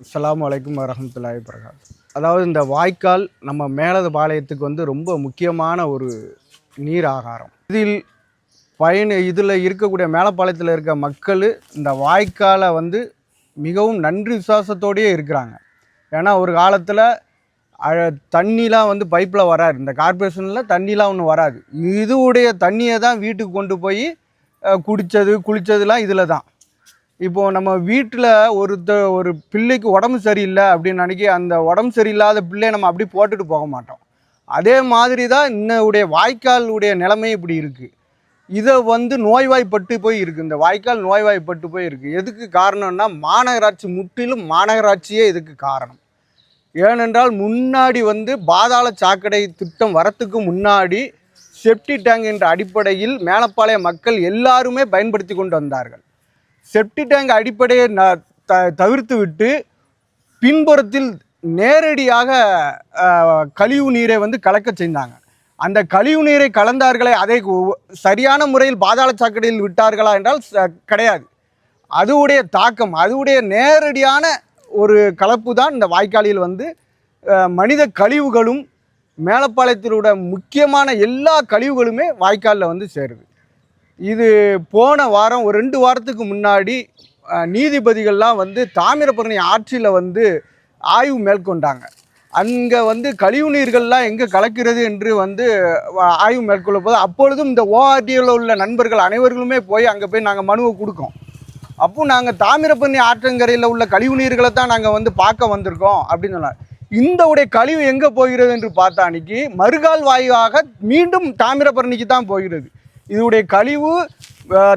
சலாம் அலைக்கும் வரஹமத்துல்லாஹி பிரகாஷ் அதாவது இந்த வாய்க்கால் நம்ம மேலது பாளையத்துக்கு வந்து ரொம்ப முக்கியமான ஒரு நீர் ஆகாரம் இதில் பயன் இதில் இருக்கக்கூடிய மேலப்பாளையத்தில் இருக்க மக்கள் இந்த வாய்க்காலை வந்து மிகவும் நன்றி விசுவாசத்தோடயே இருக்கிறாங்க. ஏன்னா ஒரு காலத்தில் தண்ணிலாம் வந்து பைப்பில் வராது. இந்த கார்பரேஷனில் தண்ணிலாம் ஒன்றும் வராது. இதுவுடைய தண்ணியை தான் வீட்டுக்கு கொண்டு போய் குடித்தது குளித்ததுலாம் இதில் தான் இப்போது நம்ம வீட்டில் ஒருத்த ஒரு பிள்ளைக்கு உடம்பு சரியில்லை அப்படின்னு நினைக்கி அந்த உடம்பு சரியில்லாத பிள்ளையை நம்ம அப்படி போட்டுட்டு போக மாட்டோம். அதே மாதிரி தான் இன்னுடைய வாய்க்காலுடைய நிலைமை இப்படி இருக்குது இதை வந்து நோய்வாய்ப்பட்டு போய் இருக்குது இந்த வாய்க்கால் நோய்வாய்ப்பட்டு போய் இருக்குது எதுக்கு காரணம்னா மாநகராட்சி முற்றிலும் மாநகராட்சியே இதுக்கு காரணம். ஏனென்றால் முன்னாடி வந்து பாதாள சாக்கடை திட்டம் வரத்துக்கு முன்னாடி செப்டி டேங்க் என்ற அடிப்படையில் மேலப்பாளைய மக்கள் எல்லாருமே பயன்படுத்தி கொண்டு வந்தார்கள். செப்டி டேங்க் அடிப்படையை ந- த தவிர்த்து விட்டு பின்புறத்தில் நேரடியாக கழிவு நீரை வந்து கலக்க செய்தாங்க. அந்த கழிவு நீரை கலந்தார்களே அதை சரியான முறையில் பாதாள சாக்கடையில் விட்டார்களா என்றால் ச- கிடையாது. அதுவுடைய தாக்கம் அதுவுடைய நேரடியான ஒரு கலப்பு தான் இந்த வாய்க்காலில் வந்து மனித கழிவுகளும் மேலப்பாளையத்திலோட முக்கியமான எல்லா கழிவுகளுமே வாய்க்காலில் வந்து சேருது. இது போன வாரம் ஒரு ரெண்டு வாரத்துக்கு முன்னாடி நீதிபதிகள்லாம் வந்து தாமிரபரணி ஆற்றில் வந்து ஆய்வு மேற்கொண்டாங்க. அங்கே வந்து கழிவு நீர்கள்லாம் எங்கே கலக்கிறது என்று வந்து ஆய்வு மேற்கொள்ள போது அப்பொழுதும் இந்த ஓஆர்டியில் உள்ள நண்பர்கள் அனைவர்களுமே போய் அங்கே போய் நாங்கள் மனுவை கொடுக்கோம். அப்போ நாங்கள் தாமிரபரணி ஆற்றங்கரையில் உள்ள கழிவு நீர்களை தான் நாங்கள் வந்து பார்க்க வந்திருக்கோம் அப்படின்னு சொன்னார் இந்த உடைய கழிவு எங்கே போகிறது என்று பார்த்த அன்னைக்கு மறுகால் வாயுவாக மீண்டும் தாமிரபரணிக்கு தான் போகிறது. இதனுடைய கழிவு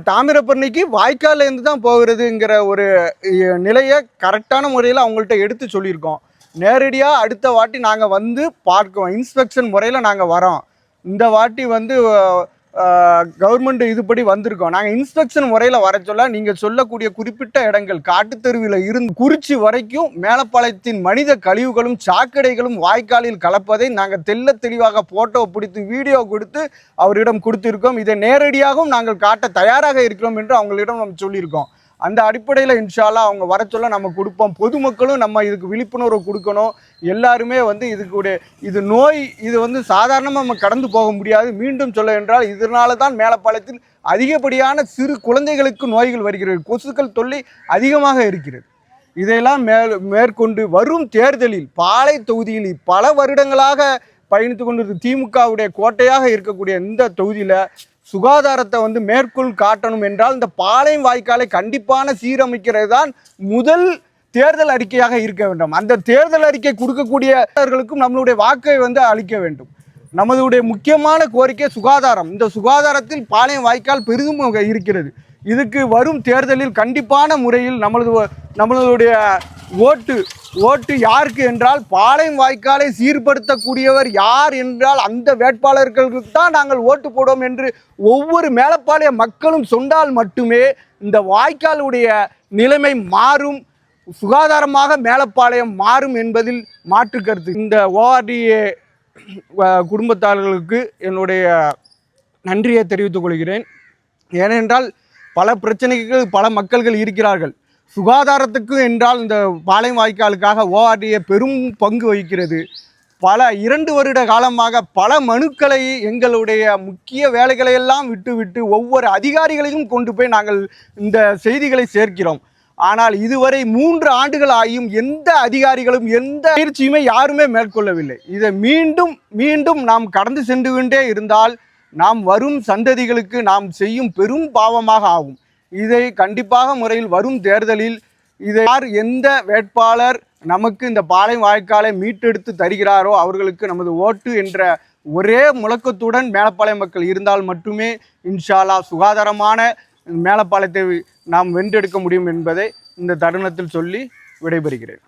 தாமிரபரணிக்கு வாய்க்கால்ல இருந்து தான் போகிறதுங்கிற ஒரு நிலையை கரெக்டான முறையில் அவங்கள்ட்ட எடுத்து சொல்லியிருக்கோம். நேரடியாக அடுத்த வாட்டி நாங்கள் வந்து பார்க்கோம் இன்ஸ்பெக்ஷன் முறையில் நாங்கள் வரோம். இந்த வாட்டி வந்து கவர்மெண்ட் இதுபடி வந்திருக்கோம். நாங்கள் இன்ஸ்பெக்ஷன் முறையில் வர சொல்ல நீங்கள் சொல்லக்கூடிய குறிப்பிட்ட இடங்கள் காட்டுத்தெருவில் இருந்து குறிச்சி வரைக்கும் மேலப்பாளையத்தின் மனித கழிவுகளும் சாக்கடைகளும் வாய்க்காலில் கலப்பதை நாங்கள் தெல்ல தெளிவாக போட்டோ பிடித்து வீடியோ கொடுத்து அவரிடம் கொடுத்திருக்கோம். இதை நேரடியாகவும் நாங்கள் காட்ட தயாராக இருக்கிறோம் என்று அவங்களிடம் நம்ம சொல்லியிருக்கோம். அந்த அடிப்படையில் இன்ஷால்லா அவங்க வர சொல்ல நம்ம கொடுப்போம். பொதுமக்களும் நம்ம இதுக்கு விழிப்புணர்வு கொடுக்கணும். எல்லாருமே வந்து இதுக்குடைய இது நோய் இது வந்து சாதாரணமாக நம்ம கடந்து போக முடியாது. மீண்டும் சொல்ல என்றால் இதனால தான் மேலப்பாளையத்தில் அதிகப்படியான சிறு குழந்தைகளுக்கு நோய்கள் வருகிறது. கொசுக்கள் தொல்லை அதிகமாக இருக்கிறது. இதையெல்லாம் மேல் மேற்கொண்டு வரும் தேர்தலில் பாலை தொகுதியில் பல வருடங்களாக பயணித்து கொண்டிருந்த திமுகவுடைய கோட்டையாக இருக்கக்கூடிய இந்த தொகுதியில் சுகாதாரத்தை வந்து மேற்கொள் காட்டணும் என்றால் இந்த பாளையம் வாய்க்காலை கண்டிப்பான சீரமைக்கிறது தான் முதல் தேர்தல் அறிக்கையாக இருக்க வேண்டும். அந்த தேர்தல் அறிக்கை கொடுக்கக்கூடியவர்களுக்கும் நம்மளுடைய வாக்கை வந்து அளிக்க வேண்டும். நமதுடைய முக்கியமான கோரிக்கை சுகாதாரம். இந்த சுகாதாரத்தில் பாளையம் வாய்க்கால் பெரிதும் இருக்கிறது. இதுக்கு வரும் தேர்தலில் கண்டிப்பான முறையில் நம்மளது நம்மளுடைய ஓட்டு ஓட்டு யாருக்கு என்றால் பாளையம் வாய்க்காலை சீர்படுத்தக்கூடியவர் யார் என்றால் அந்த வேட்பாளர்களுக்கு தான் நாங்கள் ஓட்டு போடுவோம் என்று ஒவ்வொரு மேலப்பாளைய மக்களும் சொன்னால் மட்டுமே இந்த வாய்க்காலுடைய நிலைமை மாறும் சுகாதாரமாக மேலப்பாளையம் மாறும் என்பதில் மாற்று கருத்து. இந்த ஓஆர்டிஏ குடும்பத்தார்களுக்கு என்னுடைய நன்றியை தெரிவித்துக் கொள்கிறேன். ஏனென்றால் பல பிரச்சனைகள் பல மக்கள்கள் இருக்கிறார்கள். சுகாதாரத்துக்கு என்றால் இந்த பாளையம் வாய்க்காலுக்காக ஓஆர்டிஏ பெரும் பங்கு வகிக்கிறது. பல இரண்டு வருட காலமாக பல மனுக்களை எங்களுடைய முக்கிய வேலைகளை எல்லாம் விட்டுவிட்டு ஒவ்வொரு அதிகாரிகளையும் கொண்டு போய் நாங்கள் இந்த செய்திகளை சேர்க்கிறோம். ஆனால் இதுவரை மூன்று ஆண்டுகள் ஆகியும் எந்த அதிகாரிகளும் எந்த பயிற்சியுமே யாருமே மேற்கொள்ளவில்லை. இதை மீண்டும் மீண்டும் நாம் கடந்து சென்று கொண்டே இருந்தால் நாம் வரும் சந்ததிகளுக்கு நாம் செய்யும் பெரும் பாவமாக ஆகும். இதை கண்டிப்பாக முறையில் வரும் தேர்தலில் இதை யார் எந்த வேட்பாளர் நமக்கு இந்த பாளையம் வாய்க்காலை மீட்டெடுத்து தருகிறாரோ அவர்களுக்கு நமது ஓட்டு என்ற ஒரே முழக்கத்துடன் மேலப்பாளையம் மக்கள் இருந்தால் மட்டுமே இன்ஷால்லா சுகாதாரமான மேலப்பாளையத்தை நாம் வென்றெடுக்க முடியும் என்பதை இந்த தருணத்தில் சொல்லி விடைபெறுகிறேன்.